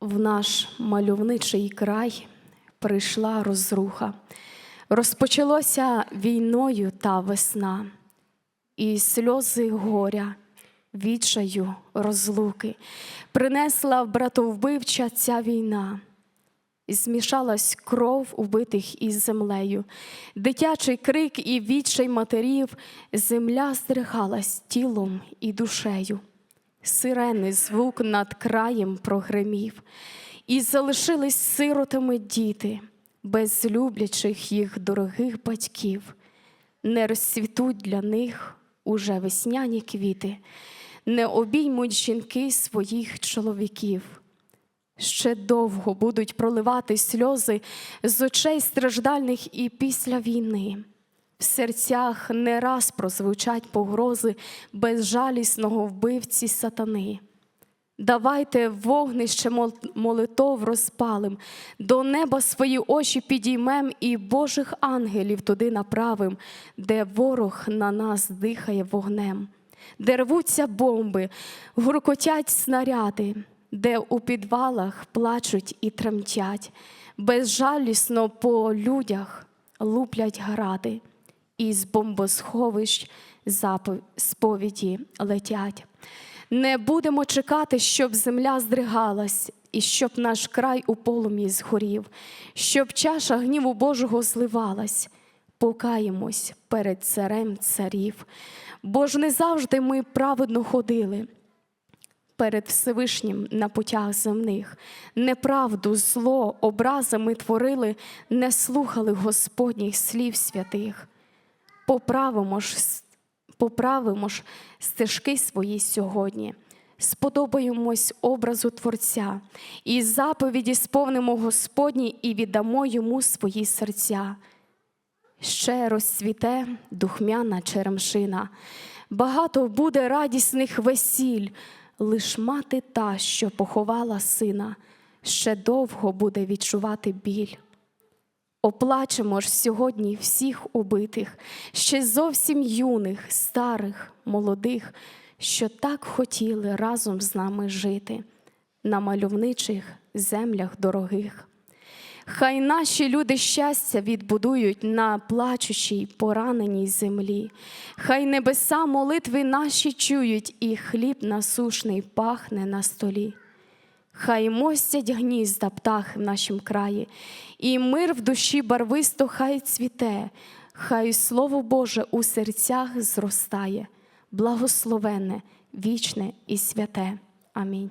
в наш мальовничий край прийшла розруха. Розпочалося війною та весна, і сльози горя, відчаю розлуки, принесла братовбивча ця війна. Змішалась кров убитих із землею, дитячий крик і відчай матерів, земля здригалась тілом і душею. Сирени звук над краєм прогремів, і залишились сиротами діти, без люблячих їх дорогих батьків. Не розцвітуть для них уже весняні квіти, не обіймуть жінки своїх чоловіків. Ще довго будуть проливати сльози з очей страждальних і після війни. В серцях не раз прозвучать погрози безжалісного вбивці сатани. Давайте вогнище молитов розпалим, до неба свої очі підіймем і Божих ангелів туди направим, де ворог на нас дихає вогнем, де рвуться бомби, гуркотять снаряди, де у підвалах плачуть і тремтять, безжалісно по людях луплять гради, і з бомбосховищ сповіді летять. Не будемо чекати, щоб земля здригалась, і щоб наш край у полум'ї згорів, щоб чаша гніву Божого зливалась. Покаємось перед царем царів, бо ж не завжди ми праведно ходили перед Всевишнім на путях земних. Неправду, зло, образи ми творили, не слухали Господніх слів святих. Поправимо ж, поправимо ж стежки свої сьогодні, сподобаємось образу Творця, і заповіді сповнимо Господні і віддамо йому свої серця. Ще розцвіте духмяна черемшина, багато буде радісних весіль, лиш мати та, що поховала сина, ще довго буде відчувати біль. Оплачемо ж сьогодні всіх убитих, ще зовсім юних, старих, молодих, що так хотіли разом з нами жити на мальовничих землях дорогих. Хай наші люди щастя відбудують на плачучій, пораненій землі. Хай небеса молитви наші чують, і хліб насушний пахне на столі. Хай мостять гнізда птахи в нашім краї, і мир в душі барвисто хай цвіте, хай Слово Боже у серцях зростає, благословенне, вічне і святе. Амінь.